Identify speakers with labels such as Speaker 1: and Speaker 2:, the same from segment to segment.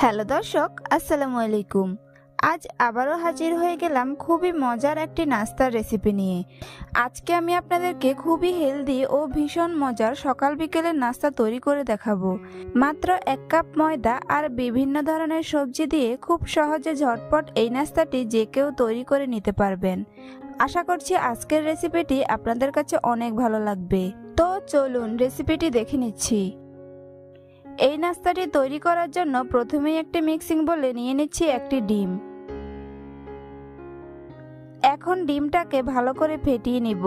Speaker 1: Hello দর্শক, আসসালামু আলাইকুম। আজ আবারও হাজির হয়ে গেলাম খুবই মজার একটি নাস্তার রেসিপি নিয়ে। আজকে আমি আপনাদেরকে খুবই হেলদি ও ভীষণ মজার সকাল বিকেলের নাস্তা তৈরি করে দেখাবো। মাত্র এক কাপ ময়দা আর বিভিন্ন ধরনের সবজি দিয়ে খুব সহজে ঝটপট এই নাস্তাটি যে কেউ তৈরি করে নিতে পারবেন। আশা করছি আজকের রেসিপিটি আপনাদের কাছে অনেক ভালো লাগবে। তো চলুন রেসিপিটি দেখে নিচ্ছি। এই নাস্তাটি তৈরি করার জন্য প্রথমেই একটি মিক্সিং বলে নিয়ে নিচ্ছি একটি ডিম। এখন ডিমটাকে ভালো করে ফেটিয়ে নিব।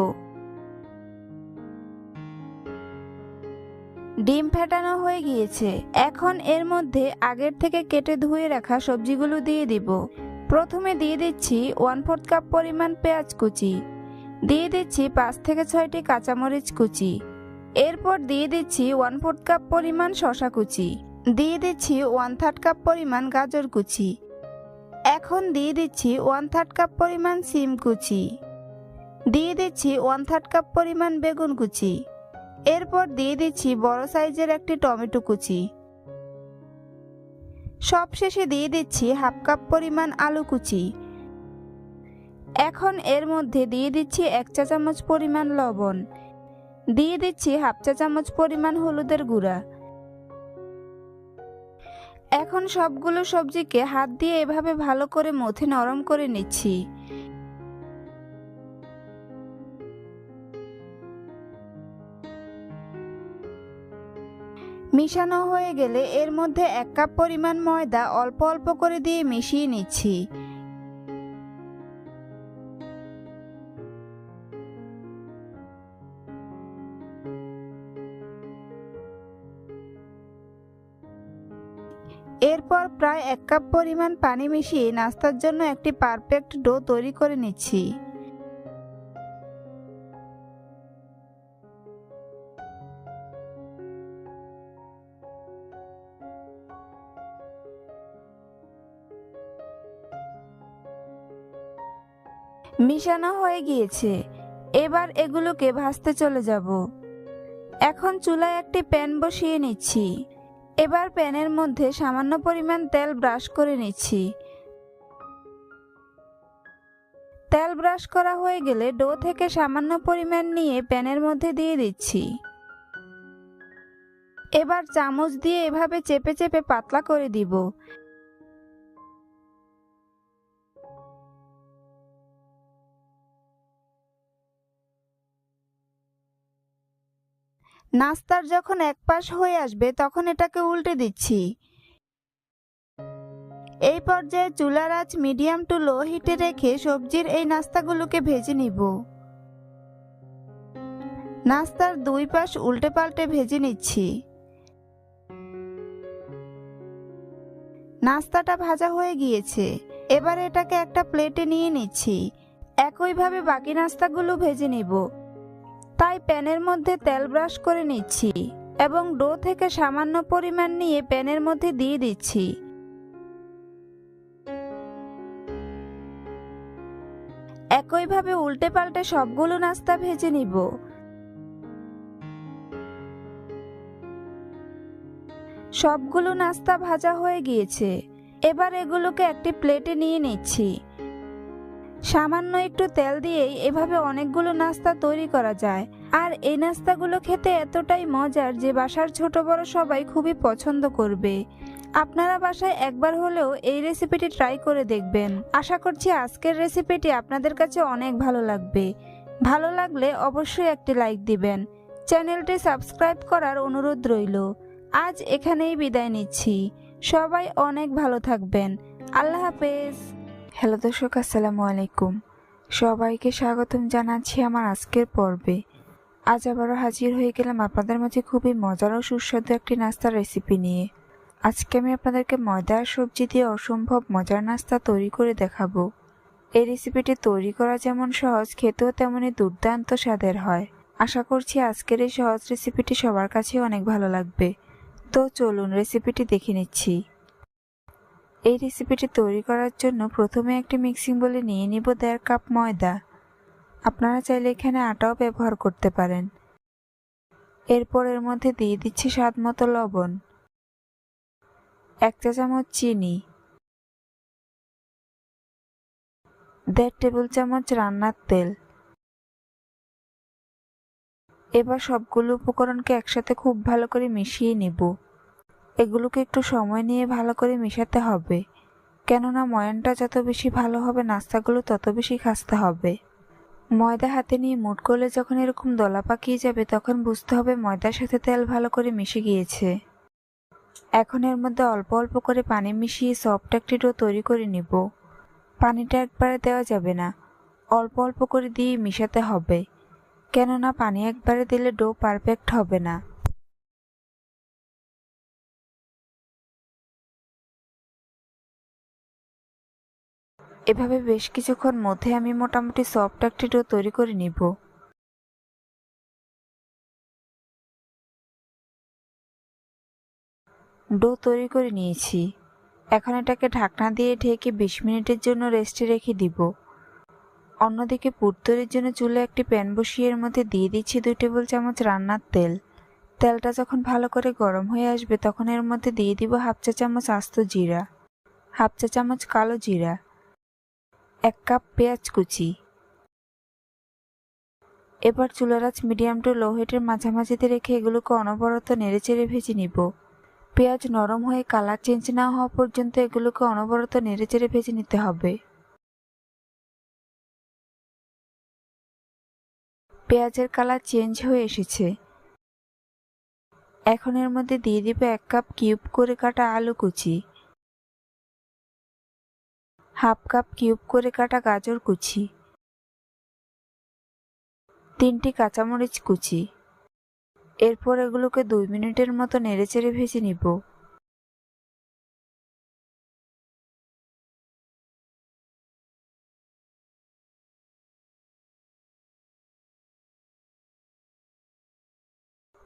Speaker 1: ডিম ফেটানো হয়ে গিয়েছে। এখন এর মধ্যে আগের থেকে কেটে ধুয়ে রাখা সবজিগুলো দিয়ে দিব। প্রথমে দিয়ে দিচ্ছি ওয়ান ফোর্থ কাপ পরিমাণ পেঁয়াজ কুচি। দিয়ে দিচ্ছি পাঁচ থেকে ছয়টি কাঁচামরিচ কুচি। এরপর দিয়ে দিচ্ছি ওয়ান ফোর্থ কাপ পরিমাণ শশা কুচি। দিয়ে দিচ্ছি ওয়ান থার্ড কাপ পরিমাণ গাজর কুচি। এখন দিয়ে দিচ্ছি ওয়ান থার্ড কাপ পরিমাণ সিম কুচি। দিয়ে দিচ্ছি ওয়ান থার্ড কাপ পরিমাণ বেগুন কুচি। এরপর দিয়ে দিচ্ছি বড় সাইজের একটি টমেটো কুচি। সবশেষে দিয়ে দিচ্ছি হাফ কাপ পরিমাণ আলু কুচি। এখন এর মধ্যে দিয়ে দিচ্ছি এক চা চামচ পরিমাণ লবণ। দিয়ে দিচ্ছি হাফ চা চামচ পরিমাণ হলুদের গুঁড়া। এখন সবগুলো সবজিকে হাত দিয়ে এভাবে ভালো করে মথে নরম করে নিচ্ছি। মিশানো হয়ে গেলে এর মধ্যে এক কাপ পরিমাণ ময়দা অল্প অল্প করে দিয়ে মিশিয়ে নিচ্ছি। প্রায় এক কাপ পরিমাণ পানি মিশিয়ে নাস্তার জন্য একটি পারফেক্ট ডো তৈরি করে নিচ্ছি। মিশানো হয়ে গিয়েছে। এবার এগুলোকে ভাজতে চলে যাব। এখন চুলায় একটি প্যান বসিয়ে নিচ্ছি। এবার প্যানের মধ্যে সামান্য পরিমাণ তেল ব্রাশ করে নিচ্ছি। তেল ব্রাশ করা হয়ে গেলে ডো থেকে সামান্য পরিমাণ নিয়ে প্যানের মধ্যে দিয়ে দিচ্ছি। এবার চামচ দিয়ে এভাবে চেপে চেপে পাতলা করে দিব। নাস্তার যখন এক পাশ হয়ে আসবে, তখন এটাকে উল্টে দিচ্ছি। এই পর্যায়ে চুলার আঁচ মিডিয়াম টু লো হিটে রেখে সবজির এই নাস্তাগুলোকে ভেজে নিব। নাস্তার দুই পাশ উল্টে পাল্টে ভেজে নিচ্ছি। নাস্তাটা ভাজা হয়ে গিয়েছে। এবার এটাকে একটা প্লেটে নিয়ে নিচ্ছি। একইভাবে বাকি নাস্তাগুলো ভেজে নিব। তাই প্যানের মধ্যে তেল ব্রাশ করে নিচ্ছি এবং ডো থেকে সামান্য পরিমাণ নিয়ে প্যানের মধ্যে দিয়ে দিচ্ছি। একইভাবে উল্টে পাল্টে সবগুলো নাস্তা ভেজে নিব। সবগুলো নাস্তা ভাজা হয়ে গিয়েছে। এবার এগুলোকে একটি প্লেটে নিয়ে নিচ্ছি। সামান্য একটু তেল দিয়েই এভাবে অনেকগুলো নাস্তা তৈরি করা যায়। আর এই নাস্তাগুলো খেতে এতটাই মজার যে বাসার ছোট বড় সবাই খুবই পছন্দ করবে। আপনারা বাসায় একবার হলেও এই রেসিপিটি ট্রাই করে দেখবেন। আশা করছি আজকের রেসিপিটি আপনাদের কাছে অনেক ভালো লাগবে। ভালো লাগলে অবশ্যই একটি লাইক দিবেন। চ্যানেলটি সাবস্ক্রাইব করার অনুরোধ রইল। আজ এখানেই বিদায় নিচ্ছি। সবাই অনেক ভালো থাকবেন। আল্লাহ হাফেজ। হ্যালো দর্শক, আসসালামু আলাইকুম। সবাইকে স্বাগতম জানাচ্ছি আমার আজকের পর্বে। আজ আবারও হাজির হয়ে গেলাম আপনাদের মাঝে খুবই মজার ও সুস্বাদু একটি নাস্তার রেসিপি নিয়ে। আজকে আমি আপনাদেরকে ময়দা সবজি দিয়ে অসম্ভব মজার নাস্তা তৈরি করে দেখাবো। এই রেসিপিটি তৈরি করা যেমন সহজ, খেতেও তেমনই দুর্দান্ত স্বাদের হয়। আশা করছি আজকের এই সহজ রেসিপিটি সবার কাছে অনেক ভালো লাগবে। তো চলুন রেসিপিটি দেখে নিচ্ছি। এই রেসিপিটি তৈরি করার জন্য প্রথমে একটি মিক্সিং বলে নিয়ে নিব দেড় কাপ ময়দা। আপনারা চাইলে এখানে আটাও ব্যবহার করতে পারেন। এরপর এর মধ্যে দিয়ে দিচ্ছি স্বাদ মতো লবণ। এক চা চামচ চিনি। দেড় টেবিল চামচ রান্নার তেল। এবার সবগুলো উপকরণকে একসাথে খুব ভালো করে মিশিয়ে নিব। এগুলোকে একটু সময় নিয়ে ভালো করে মেশাতে হবে। কেননা ময়ানটা যত বেশি ভালো হবে, নাস্তাগুলো তত বেশি খাসতে হবে। ময়দা হাতে নিয়ে মুট করলে যখন এরকম দলা পাকিয়ে যাবে, তখন বুঝতে হবে ময়দার সাথে তেল ভালো করে মিশে গিয়েছে। এখন এর মধ্যে অল্প অল্প করে পানি মিশিয়ে সফট একটি ডো তৈরি করে নিব। পানিটা একবারে দেওয়া যাবে না। অল্প অল্প করে দিয়ে মিশাতে হবে। কেননা পানি একবারে দিলে ডো পারফেক্ট হবে না। এভাবে বেশ কিছুক্ষণ মধ্যে আমি মোটামুটি সফট একটি ডো তৈরি করে নিব। ডো তৈরি করে নিয়েছি। এখন এটাকে ঢাকনা দিয়ে ঢেকে বিশ মিনিটের জন্য রেস্টে রেখে দিব। অন্যদিকে পুর জন্য চুলে একটি প্যান বসিয়ে এর মধ্যে দিয়ে দিচ্ছি দুই টেবিল চামচ রান্নার তেল। তেলটা যখন ভালো করে গরম হয়ে আসবে তখন এর মধ্যে দিয়ে দিব হাফ চা চামচ আস্ত জিরা, হাফ চা চামচ কালো জিরা এক কাপ পেঁয়াজ কুচি। এবার চুলার আঁচ মিডিয়াম টু লো হিটের মাঝামাঝিতে রেখে এগুলোকে অনবরত নেড়েচেড়ে ভেজে নিব। পেঁয়াজ নরম হয়ে কালার চেঞ্জ না হওয়া পর্যন্ত এগুলোকে অনবরত নেড়েচেড়ে ভেজে নিতে হবে। পেঁয়াজের কালার চেঞ্জ হয়ে এসেছে। এখন এর মধ্যে দিয়ে দিবে এক কাপ কিউব করে কাটা আলু কুচি। হাফ কাপ কিউব করে কাটা গাজর কুচি। তিনটি কাঁচামরিচ কুচি। এরপর এগুলোকে দুই মিনিটের মতো নেড়েচেড়ে ভেজে নিব।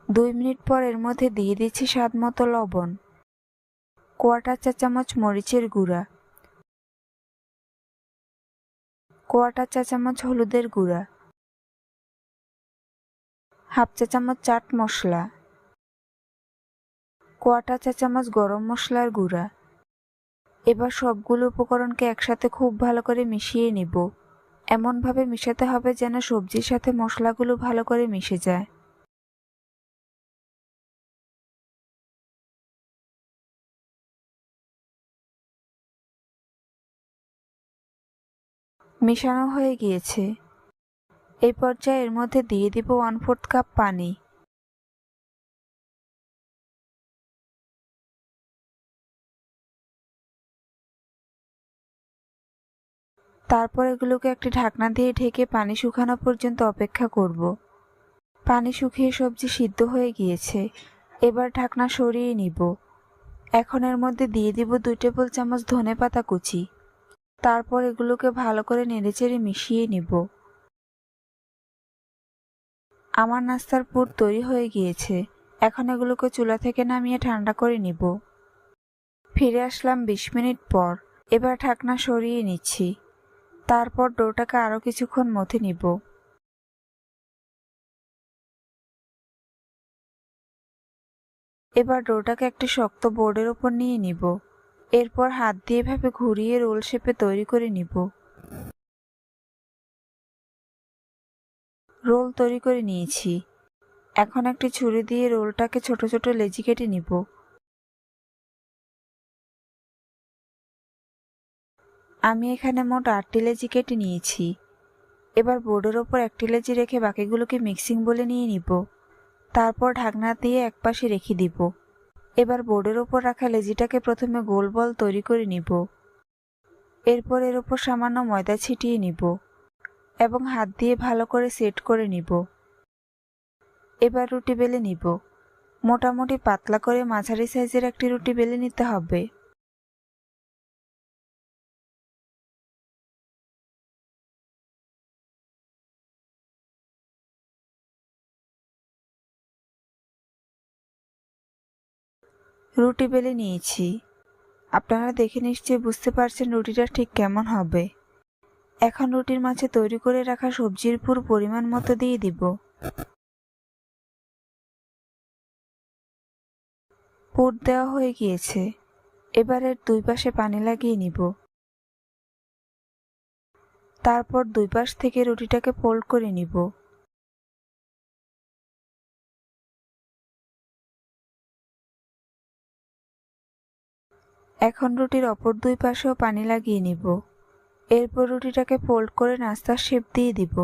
Speaker 1: দুই মিনিট পর এর মধ্যে দিয়ে দিচ্ছি স্বাদ মতো লবণ। কোয়াটার চা চামচ মরিচের গুঁড়া। কোয়াটার চা চামচ হলুদের গুঁড়া। হাফ চা চামচ চাট মশলা। কোয়াটা চা চামচ গরম মশলার গুঁড়া। এবার সবগুলো উপকরণকে একসাথে খুব ভালো করে মিশিয়ে নেব। এমনভাবে মিশাতে হবে যেন সবজির সাথে মশলাগুলো ভালো করে মিশে যায়। মেশানো হয়ে গিয়েছে। এই পর্যায়ে এর মধ্যে দিয়ে দিব ওয়ান ফোর্থ কাপ পানি। তারপর এগুলোকে একটি ঢাকনা দিয়ে ঢেকে পানি শুকানো পর্যন্ত অপেক্ষা করব। পানি শুকিয়ে সবজি সিদ্ধ হয়ে গিয়েছে। এবার ঢাকনা সরিয়ে নিব। এখন এর মধ্যে দিয়ে দিব দুই টেবিল চামচ ধনে পাতা কুচি। তারপর এগুলোকে ভালো করে নেড়েচেড়ে মিশিয়ে নিব। আমার নাস্তার পুর তৈরি হয়ে গিয়েছে। এখন এগুলোকে চুলা থেকে নামিয়ে ঠান্ডা করে নিব। ফিরে আসলাম বিশ মিনিট পর। এবার ঢাকনা সরিয়ে নিচ্ছি। তারপর ডোটাকে আরও কিছুক্ষণ মথে নিব। এবার ডোটাকে একটি শক্ত বোর্ডের ওপর নিয়ে নিব। এরপর হাত দিয়ে এভাবে ঘুরিয়ে রোল শেপে তৈরি করে নিব। রোল তৈরি করে নিয়েছি। এখন একটি ছুরি দিয়ে রোলটাকে ছোট ছোট লেজি কেটে নিব। আমি এখানে মোট আটটি লেজি কেটে নিয়েছি। এবার বোর্ডের ওপর একটি লেজি রেখে বাকিগুলোকে মিক্সিং বলে নিয়ে নিব। তারপর ঢাকনা দিয়ে একপাশে রেখে দিব। এবার বোর্ডের ওপর রাখা লেজিটাকে প্রথমে গোল বল তৈরি করে নিব। এরপর এর ওপর সামান্য ময়দা ছিটিয়ে নিব এবং হাত দিয়ে ভালো করে সেট করে নিব। এবার রুটি বেলে নিব। মোটামুটি পাতলা করে মাঝারি সাইজের একটি রুটি বেলে নিতে হবে। রুটি বেলে নিয়েছি। আপনারা দেখে নিশ্চয়ই বুঝতে পারছেন রুটিটা ঠিক কেমন হবে। এখন রুটির মাঝে তৈরি করে রাখা সবজির পুর পরিমাণ মতো দিয়ে দিব।
Speaker 2: পুর দেওয়া হয়ে গিয়েছে। এবারের দুই পাশে পানি লাগিয়ে নিব। তারপর দুই পাশ থেকে রুটিটাকে ফোল্ড করে নিব। এখন রুটির অপর দুই পাশেও পানি লাগিয়ে নিব। এরপর রুটিটাকে ফোল্ড করে নাস্তার শেপ দিয়ে দিব।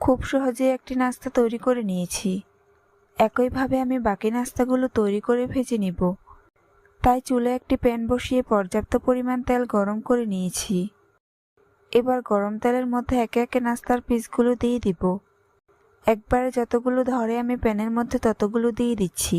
Speaker 2: খুব সহজে একটি নাস্তা তৈরি করে নিয়েছি। একইভাবে আমি বাকি নাস্তাগুলো তৈরি করে ভেজে নিব। তাই চুলে একটি প্যান বসিয়ে পর্যাপ্ত পরিমাণ তেল গরম করে নিয়েছি। এবার গরম তেলের মধ্যে একে একে নাস্তার পিসগুলো দিয়ে দিব। একবারে যতগুলো ধরে আমি প্যানের মধ্যে ততগুলো দিয়ে দিচ্ছি।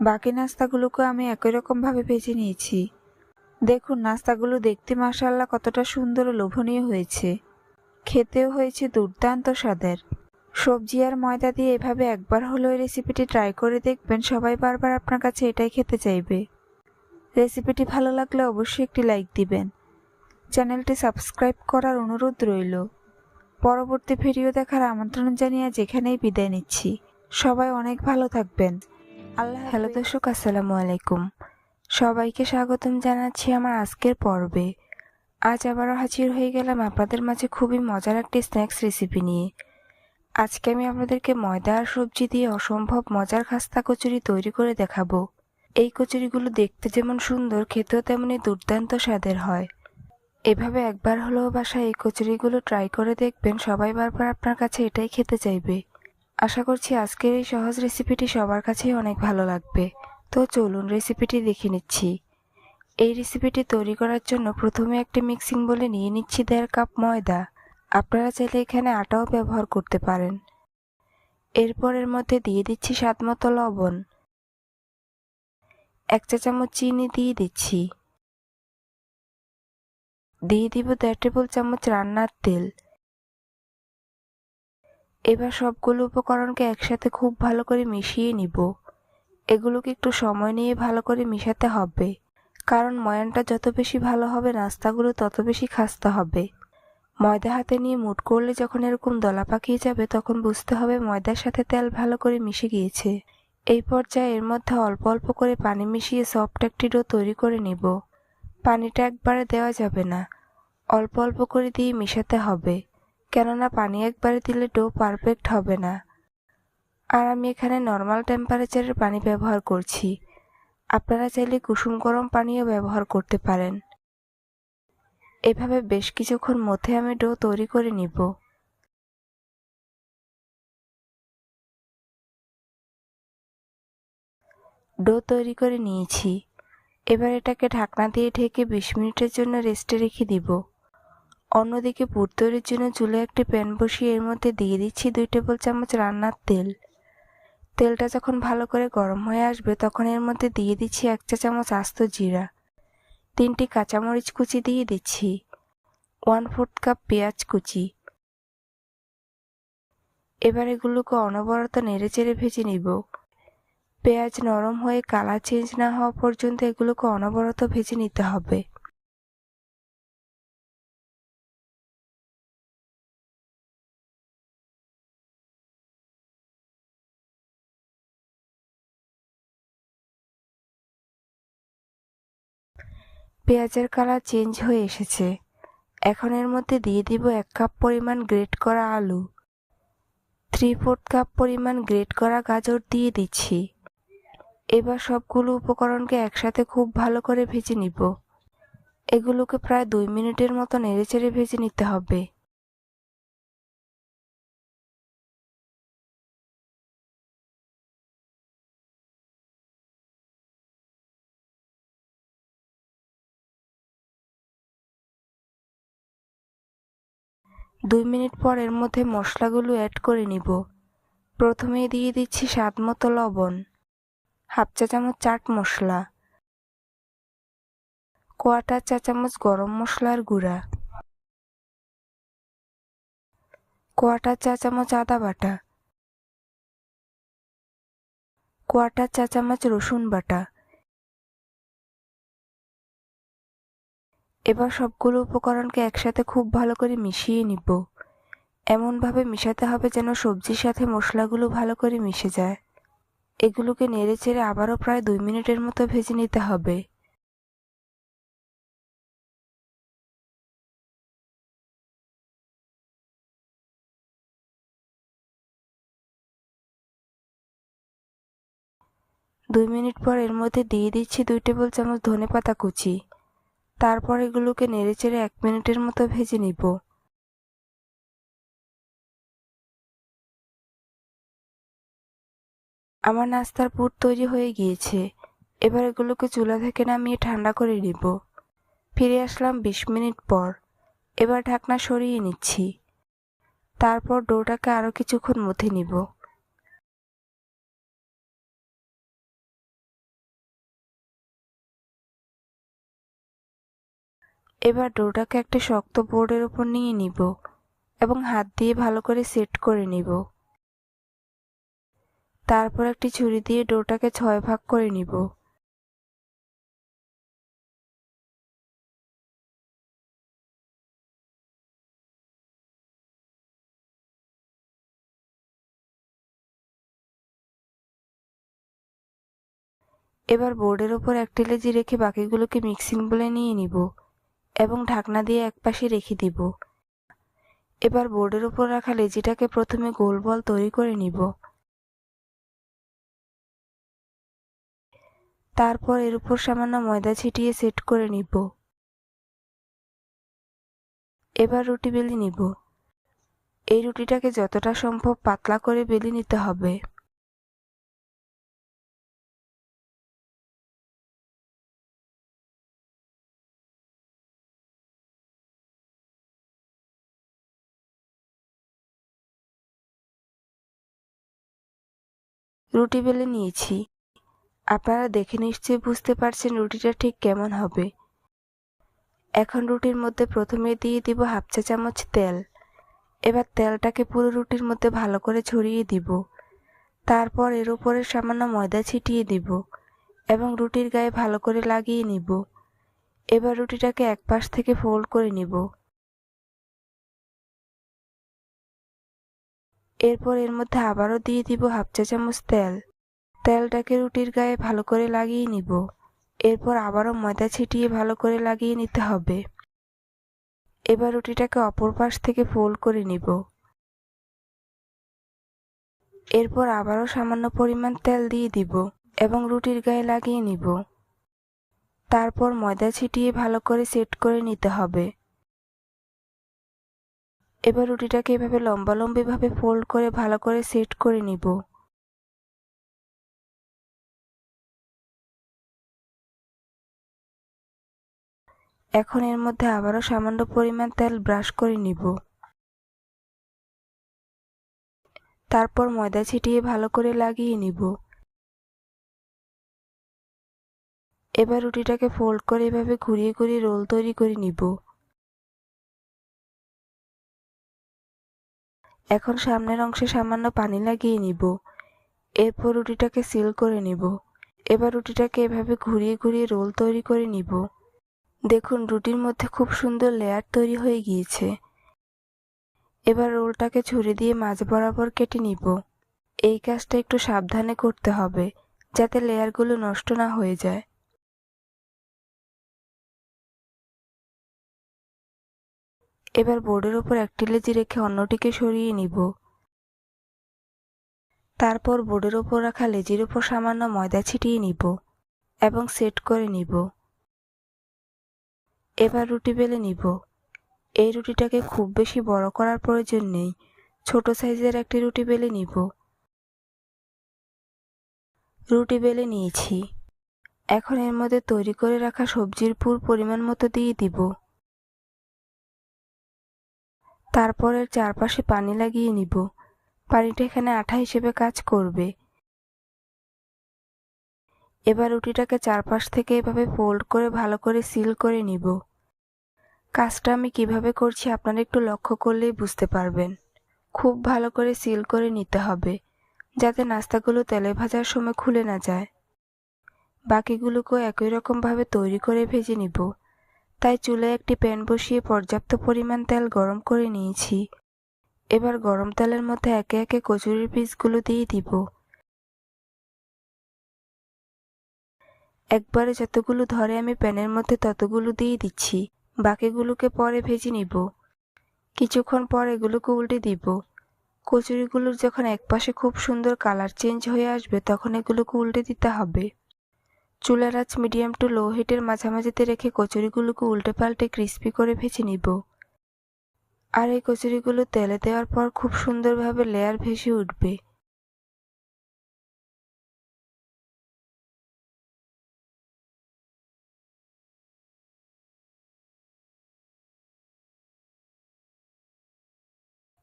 Speaker 2: বাকি নাস্তাগুলোকে আমি একই রকমভাবে ভেজে নিয়েছি। দেখুন, নাস্তাগুলো দেখতে মাসাল্লাহ কতটা সুন্দর ও লোভনীয় হয়েছে। খেতেও হয়েছে দুর্দান্ত স্বাদের। সবজি আর ময়দা দিয়ে এভাবে একবার হলেও এই রেসিপিটি ট্রাই করে দেখবেন। সবাই বারবার আপনার কাছে এটাই খেতে চাইবে। রেসিপিটি ভালো লাগলে অবশ্যই একটি লাইক দিবেন। চ্যানেলটি সাবস্ক্রাইব করার অনুরোধ রইল। পরবর্তী ভিডিও দেখার আমন্ত্রণ জানিয়ে যেখানেই বিদায় নিচ্ছি। সবাই অনেক ভালো থাকবেন। আল্লাহ হ্যালো দর্শক, আসসালামু আলাইকুম। সবাইকে স্বাগতম জানাচ্ছি আমার আজকের পর্বে। আজ আবারও হাজির হয়ে গেলাম আপনাদের মাঝে খুবই মজার একটি স্ন্যাক্স রেসিপি নিয়ে। আজকে আমি আপনাদেরকে ময়দা আর সবজি দিয়ে অসম্ভব মজার খাস্তা কচুরি তৈরি করে দেখাবো। এই কচুরিগুলো দেখতে যেমন সুন্দর, খেতেও তেমনি দুর্দান্ত স্বাদের হয়। এভাবে একবার হলেও বাসায় এই কচুরিগুলো ট্রাই করে দেখবেন, সবাই বারবার আপনার কাছে এটাই খেতে চাইবে। আশা করছি আজকের এই সহজ রেসিপিটি সবার কাছেই অনেক ভালো লাগবে। তো চলুন রেসিপিটি দেখে নিচ্ছি। এই রেসিপিটি তৈরি করার জন্য প্রথমে একটি মিক্সিং বলে নিয়ে নিচ্ছি দেড় কাপ ময়দা। আপনারা চাইলে এখানে আটাও ব্যবহার করতে পারেন। এরপর এর মধ্যে দিয়ে দিচ্ছি স্বাদ মতো লবণ। এক চা চামচ চিনি দিয়ে দিচ্ছি। দিয়ে দিব দেড় টেবিল চামচ রান্নার তেল। এবার সবগুলো উপকরণকে একসাথে খুব ভালো করে মিশিয়ে নিব। এগুলোকে একটু সময় নিয়ে ভালো করে মিশাতে হবে। কারণ ময়ানটা যত বেশি ভালো হবে নাস্তাগুলো তত বেশি খাস্তা হবে। ময়দা হাতে নিয়ে মুট করলে যখন এরকম দলা পাকিয়ে যাবে, তখন বুঝতে হবে ময়দার সাথে তেল ভালো করে মিশে গিয়েছে। এই পর্যায়ে এর মধ্যে অল্প অল্প করে পানি মিশিয়ে সফট একটি ডো তৈরি করে নিব। পানিটা একবারে দেওয়া যাবে না। অল্প অল্প করে দিয়ে মিশাতে হবে। কেননা পানি একবারে দিলে ডো পারফেক্ট হবে না। আর আমি এখানে নর্মাল টেম্পারেচারের পানি ব্যবহার করছি। আপনারা চাইলে কুসুম গরম পানিও ব্যবহার করতে পারেন। এভাবে বেশ কিছুক্ষণ মধ্যে আমি ডো তৈরি করে নিব। ডো তৈরি করে নিয়েছি। এবার এটাকে ঢাকনা দিয়ে ঢেকে বিশ মিনিটের জন্য রেস্টে রেখে দিব। অন্যদিকে পুর জন্য চুলে একটি প্যান বসিয়ে এর মধ্যে দিয়ে দিচ্ছি দুই টেবিল চামচ রান্নার তেল। তেলটা যখন ভালো করে গরম হয়ে আসবে, তখন এর মধ্যে দিয়ে দিচ্ছি এক চা চামচ আস্ত জিরা। তিনটি কাঁচামরিচ কুচি দিয়ে দিচ্ছি। ওয়ান ফোর্থ কাপ পেঁয়াজ কুচি। এবার এগুলোকে অনবরত নেড়ে চেড়ে ভেজে নিব। পেঁয়াজ নরম হয়ে কালার চেঞ্জ না হওয়া পর্যন্ত এগুলোকে অনবরত ভেজে নিতে হবে। পেঁয়াজের কালার চেঞ্জ হয়ে এসেছে। এখন এর মধ্যে দিয়ে দিব এক কাপ পরিমাণ গ্রেট করা আলু। থ্রি ফোর্থ কাপ পরিমাণ গ্রেট করা গাজর দিয়ে দিচ্ছি। এবার সবগুলো উপকরণকে একসাথে খুব ভালো করে ভেজে নিব। এগুলোকে প্রায় দুই মিনিটের মতো নেড়েচেড়ে ভেজে নিতে হবে। দুই মিনিট পর এর মধ্যে মশলাগুলো অ্যাড করে নিব। প্রথমেই দিয়ে দিচ্ছি স্বাদ মতো লবণ, হাফ চা চামচ চাট মশলা, কোয়াটার চা চামচ গরম মশলার গুঁড়া, কোয়াটার চা চামচ আদা বাটা, কোয়াটার চা চামচ রসুন বাটা এবার সবগুলো উপকরণকে একসাথে খুব ভালো করে মিশিয়ে নিব। এমনভাবে মিশাতে হবে যেন সবজির সাথে মশলাগুলো ভালো করে মিশে যায়। এগুলোকে নেড়ে চেড়ে আবারও প্রায় দুই মিনিটের মতো ভেজে নিতে হবে। দুই মিনিট পর এর মধ্যে দিয়ে দিচ্ছি দুই টেবিল চামচ ধনে পাতা কুচি। তারপর এগুলোকে নেড়েচেড়ে এক মিনিটের মতো ভেজে নিব। আমার নাস্তার পুর তৈরি হয়ে গিয়েছে। এবার এগুলোকে চুলা থেকে নামিয়ে ঠান্ডা করে নিব। ফিরে আসলাম বিশ মিনিট পর। এবার ঢাকনা সরিয়ে নিচ্ছি। তারপর ডোটাকে আরও কিছুক্ষণ মথে নিব। এবার ডোটাকে একটা শক্ত বোর্ডের উপর নিয়ে নিব এবং হাত দিয়ে ভালো করে সেট করে নিব। তারপর একটি ছুরি দিয়ে ডোটাকে ছয় ভাগ করে নিব। এবার বোর্ডের ওপর একটি লেজি রেখে বাকিগুলোকে মিক্সিং বলে নিয়ে নিব। এবং ঢাকনা দিয়ে একপাশে রেখে দিব। এবার বোর্ডের উপর রাখা লেজিটাকে প্রথমে গোল বল তৈরি করে নিব। তারপর এর উপর সামান্য ময়দা ছিটিয়ে সেট করে নিব। এবার রুটি বেলি নিব। এই রুটিটাকে যতটা সম্ভব পাতলা করে বেলি নিতে হবে। রুটি বেলে নিয়েছি। আপনারা দেখে নিশ্চয়ই বুঝতে পারছেন রুটিটা ঠিক কেমন হবে। এখন রুটির মধ্যে প্রথমে দিয়ে দিব হাফ চা চামচ তেল। এবার তেলটাকে পুরো রুটির মধ্যে ভালো করে ছড়িয়ে দিব। তারপর এর উপরে সামান্য ময়দা ছিটিয়ে দিব এবং রুটির গায়ে ভালো করে লাগিয়ে নিব। এবার রুটিটাকে এক পাশ থেকে ফোল্ড করে নিব। এরপর এর মধ্যে আবারও দিয়ে দিব হাফ চা চামচ তেল। তেলটাকে রুটির গায়ে ভালো করে লাগিয়ে নিব। এরপর আবারও ময়দা ছিটিয়ে ভালো করে লাগিয়ে নিতে হবে। এবার রুটিটাকে অপর পাশ থেকে ফোল্ড করে নিব। এরপর আবারও সামান্য পরিমাণ তেল দিয়ে দিব এবং রুটির গায়ে লাগিয়ে নিব। তারপর ময়দা ছিটিয়ে ভালো করে সেট করে নিতে হবে। এবার রুটিটাকে এভাবে লম্বালম্বিভাবে ফোল্ড করে ভালো করে সেট করে নিব। এখন এর মধ্যে আবারও সামান্য পরিমাণ তেল ব্রাশ করে নিব। তারপর ময়দা ছিটিয়ে ভালো করে লাগিয়ে নিব। এবার রুটিটাকে ফোল্ড করে এভাবে ঘুরিয়ে ঘুরিয়ে রোল তৈরি করে নিব। এখন সামনের অংশে সামান্য পানি লাগিয়ে নিব। এরপর রুটিটাকে সিল করে নিব। এবার রুটিটাকে এভাবে ঘুরিয়ে ঘুরিয়ে রোল তৈরি করে নিব। দেখুন, রুটির মধ্যে খুব সুন্দর লেয়ার তৈরি হয়ে গিয়েছে। এবার রোলটাকে ছুরি দিয়ে মাঝ বরাবর কেটে নিব। এই কাজটা একটু সাবধানে করতে হবে, যাতে লেয়ারগুলো নষ্ট না হয়ে যায়। এবার বোর্ডের ওপর একটি লেজি রেখে অন্যটিকে সরিয়ে নিব। তারপর বোর্ডের ওপর রাখা লেজির ওপর সামান্য ময়দা ছিটিয়ে নিব এবং সেট করে নিব। এবার রুটি বেলে নিব। এই রুটিটাকে খুব বেশি বড় করার প্রয়োজন নেই। ছোট সাইজের একটি রুটি বেলে নিব। রুটি বেলে নিয়েছি। এখন এর মধ্যে তৈরি করে রাখা সবজির পুর পরিমাণ মতো দিয়ে দিব।
Speaker 1: তারপর চারপাশে পানি লাগিয়ে নিব। পানিটা এখানে আঠা হিসেবে কাজ করবে। এবার রুটিটাকে চারপাশ থেকে এভাবে ফোল্ড করে ভালো করে সিল করে নিব। কাজটা আমি কীভাবে করছি আপনারা একটু লক্ষ্য করলেই বুঝতে পারবেন। খুব ভালো করে সিল করে নিতে হবে, যাতে নাস্তাগুলো তেলে ভাজার সময় খুলে না যায়। বাকিগুলোকেও একই রকমভাবে তৈরি করে ভেজে নিব। তাই চুলায় একটি প্যান বসিয়ে পর্যাপ্ত পরিমাণ তেল গরম করে নিয়েছি। এবার গরম তেলের মধ্যে একে একে কচুরির পিসগুলো দিয়ে দিব। একবারে যতগুলো ধরে আমি প্যানের মধ্যে ততগুলো দিয়ে দিচ্ছি। বাকিগুলোকে পরে ভেজে নিব। কিছুক্ষণ পর এগুলোকে উল্টে দিব। কচুরিগুলোর যখন একপাশে খুব সুন্দর কালার চেঞ্জ হয়ে আসবে, তখন এগুলোকে উল্টে দিতে হবে। চুলার আঁচ মিডিয়াম টু লো হিটের মাঝামাঝিতে রেখে কচুরিগুলোকে উল্টে পাল্টে ক্রিস্পি করে ভেজে নিব। আর এই কচুরিগুলো তেলে দেওয়ার পর খুব সুন্দরভাবে লেয়ার ভেসে উঠবে।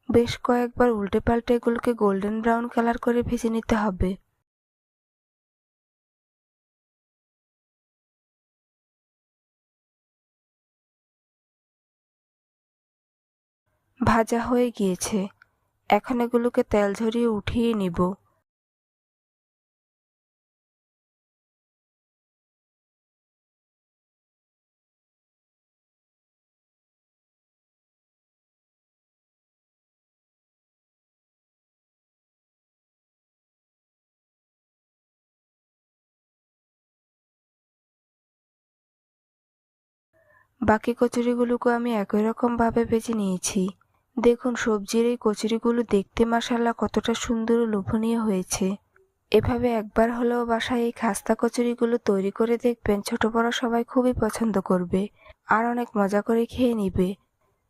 Speaker 1: বেশ কয়েকবার উল্টে পাল্টে এগুলোকে গোল্ডেন ব্রাউন কালার করে ভেজে নিতে হবে। ভাজা হয়ে গিয়েছে। এখন এগুলোকে তেল ঝরিয়ে উঠিয়ে নিব। বাকি কচুরিগুলোকে আমি একই রকমভাবে ভেজে নিয়েছি। দেখুন, সবজির এই কচুরিগুলো দেখতে মাসাল্লাহ কতটা সুন্দর ও লোভনীয় হয়েছে। এভাবে একবার হলেও বাসায় এই খাস্তা কচুরিগুলো তৈরি করে দেখবেন, ছোট বড় সবাই খুবই পছন্দ করবে আর অনেক মজা করে খেয়ে নিবে।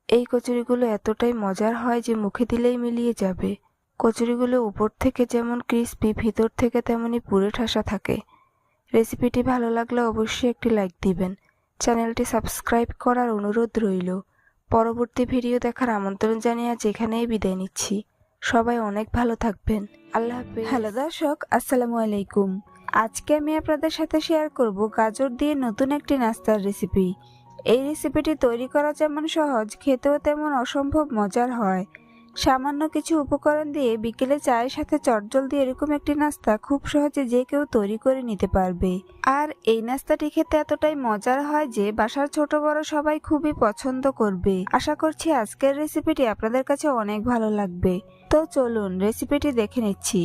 Speaker 1: এই কচুরিগুলো এতটাই মজার হয় যে মুখে দিলেই মিলিয়ে যাবে। কচুরিগুলো উপর থেকে যেমন ক্রিস্পি, ভিতর থেকে তেমনই পুরে ঠাসা থাকে। রেসিপিটি ভালো লাগলে অবশ্যই একটি লাইক দিবেন। চ্যানেলটি সাবস্ক্রাইব করার অনুরোধ রইল। পরবর্তী ভিডিও দেখার আমন্ত্রণ জানিয়ে আজ এখানেই বিদায় নিচ্ছি। সবাই অনেক ভালো থাকবেন। আল্লাহ হাফেজ। হ্যালো দর্শক, আসসালামু আলাইকুম। আজকে আমি আপনাদের সাথে শেয়ার করব গাজর দিয়ে নতুন একটি নাস্তার রেসিপি এই রেসিপিটি তৈরি করা যেমন সহজ, খেতেও তেমন অসম্ভব মজার হয়। সামান্য কিছু উপকরণ দিয়ে বিকেলে চায়ের সাথে চটজল দিয়ে এরকম একটি নাস্তা খুব সহজে যে কেউ তৈরি করে নিতে পারবে। আর এই নাস্তাটি খেতে এতটাই মজার হয় যে বাসার ছোট বড় সবাই খুবই পছন্দ করবে। আশা করছি আজকের রেসিপিটি আপনাদের কাছে অনেক ভালো লাগবে। তো চলুন রেসিপিটি দেখে নিচ্ছি।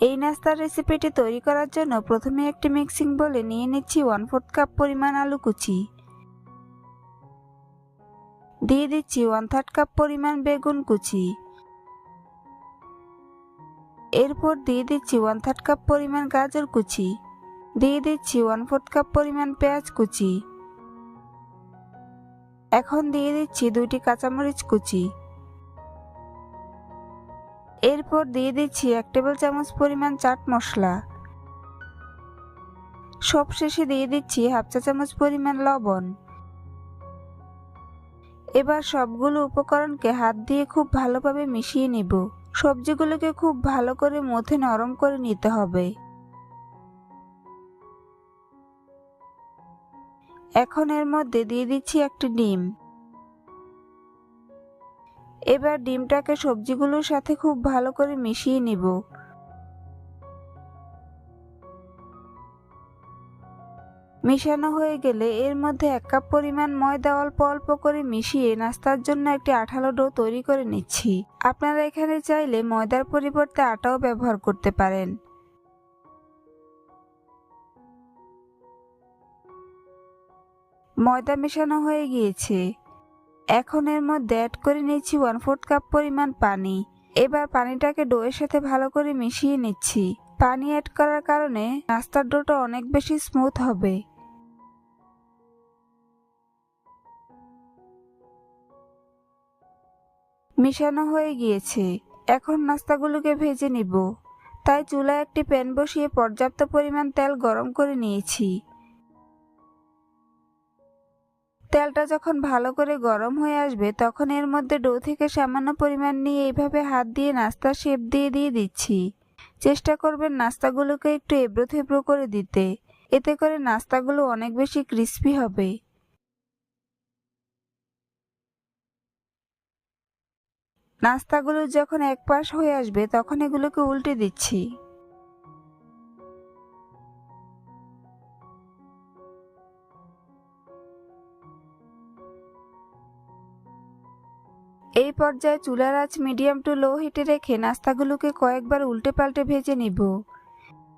Speaker 1: এই নাস্তার রেসিপিটি তৈরি করার জন্য প্রথমে একটি মিক্সিং বলে নিয়ে নিচ্ছি ওয়ান ফোর্থ কাপ পরিমাণ আলু কুচি। দিয়ে দিচ্ছি ওয়ান থার্ড কাপ পরিমাণ বেগুন কুচি। এরপর দিয়ে দিচ্ছি ওয়ান থার্ড কাপ পরিমাণ গাজর কুচি। দিয়ে দিচ্ছি ওয়ান ফোর্থ কাপ পরিমাণ পেঁয়াজ কুচি। এখন দিয়ে দিচ্ছি দুইটি কাঁচামরিচ কুচি। এরপর দিয়ে দিচ্ছি এক টেবিল চামচ পরিমাণ চাট মশলা। সবশেষে দিয়ে দিচ্ছি হাফ চা চামচ পরিমাণ লবণ। এবার সবগুলো উপকরণকে হাত দিয়ে খুব ভালোভাবে মিশিয়ে নিব। সবজিগুলোকে খুব ভালো করে মথে নরম করে নিতে হবে। এখন এর মধ্যে দিয়ে দিচ্ছি একটি ডিম। এবার ডিমটাকে সবজিগুলোর সাথে খুব ভালো করে মিশিয়ে নিব। মিশানো হয়ে গেলে এর মধ্যে এক কাপ পরিমাণ ময়দা অল্প অল্প করে মিশিয়ে নাস্তার জন্য একটি আঠালো ডো তৈরি করে নিচ্ছি। আপনারা এখানে চাইলে ময়দার পরিবর্তে আটাও ব্যবহার করতে পারেন। ময়দা মেশানো হয়ে গিয়েছে। এখন এর মধ্যে অ্যাড করে নিচ্ছি ওয়ান ফোর্থ কাপ পরিমাণ পানি। এবার পানিটাকে ডোয়ের সাথে ভালো করে মিশিয়ে নিচ্ছি। পানি অ্যাড করার কারণে নাস্তার ডোটা অনেক বেশি স্মুথ হবে। মিশানো হয়ে গিয়েছে। এখন নাস্তাগুলোকে ভেজে নিব। তাই চুলায় একটি প্যান বসিয়ে পর্যাপ্ত পরিমাণ তেল গরম করে নিয়েছি। তেলটা যখন ভালো করে গরম হয়ে আসবে, তখন এর মধ্যে ডো থেকে সামান্য পরিমাণ নিয়ে এইভাবে হাত দিয়ে নাস্তা শেপ দিয়ে দিয়ে দিচ্ছি। চেষ্টা করবেন নাস্তাগুলোকে একটু এবড়ো থেবড়ো করে দিতে। এতে করে নাস্তাগুলো অনেক বেশি ক্রিস্পি হবে। নাস্তাগুলো যখন এক পাশ হয়ে আসবে, তখন এগুলোকে উল্টে দিচ্ছি। এই পর্যায়ে চুলার আঁচ মিডিয়াম টু লো হিটে রেখে নাস্তাগুলোকে কয়েকবার উল্টে পাল্টে ভেজে নিব।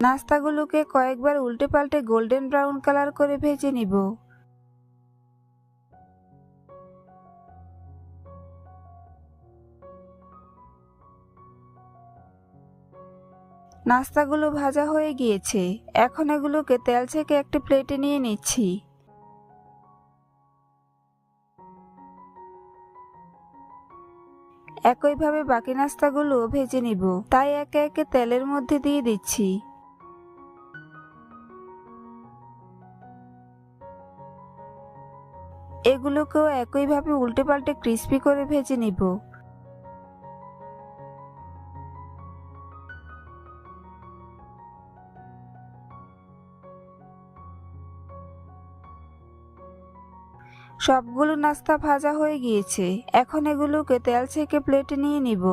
Speaker 1: নাস্তাগুলোকে কয়েকবার উল্টে পাল্টে গোল্ডেন ব্রাউন কালার করে ভেজে নিব। নাস্তাগুলো ভাজা হয়ে গিয়েছে। এখন এগুলোকে তেল থেকে একটি প্লেটে নিয়ে নিচ্ছি। একইভাবে বাকি নাস্তাগুলো ভেজে নিব। তাই একে একে তেলের মধ্যে দিয়ে দিচ্ছি। এগুলোকেও একইভাবে উল্টে পাল্টে ক্রিস্পি করে ভেজে নিব। সবগুলো নাস্তা ভাজা হয়ে গিয়েছে। এখন এগুলোকে তেল ছেঁকে প্লেটে নিয়ে নিব।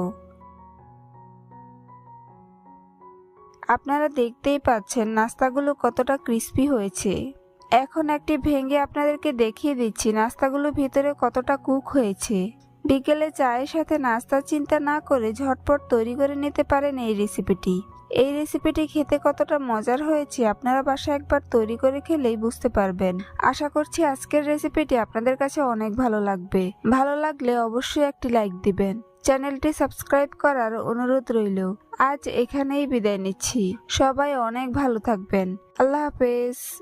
Speaker 1: আপনারা দেখতেই পাচ্ছেন নাস্তাগুলো কতটা ক্রিস্পি হয়েছে। এখন একটি ভেঙে আপনাদেরকে দেখিয়ে দিচ্ছি নাস্তাগুলো ভিতরে কতটা কুক হয়েছে। বিকেলে চায়ের সাথে নাস্তা চিন্তা না করে ঝটপট তৈরি করে নিতে পারেন এই রেসিপিটি। এই রেসিপিটি খেতে কতটা মজার হয়েছে আপনারা বাসায় একবার তৈরি করে খেলেই বুঝতে পারবেন। আশা করছি আজকের রেসিপিটি আপনাদের কাছে অনেক ভালো লাগবে। ভালো লাগলে অবশ্যই একটি লাইক দিবেন। চ্যানেলটি সাবস্ক্রাইব করার অনুরোধ রইল। আজ এখানেই বিদায় নিচ্ছি। সবাই অনেক ভালো থাকবেন। আল্লাহ হাফেজ।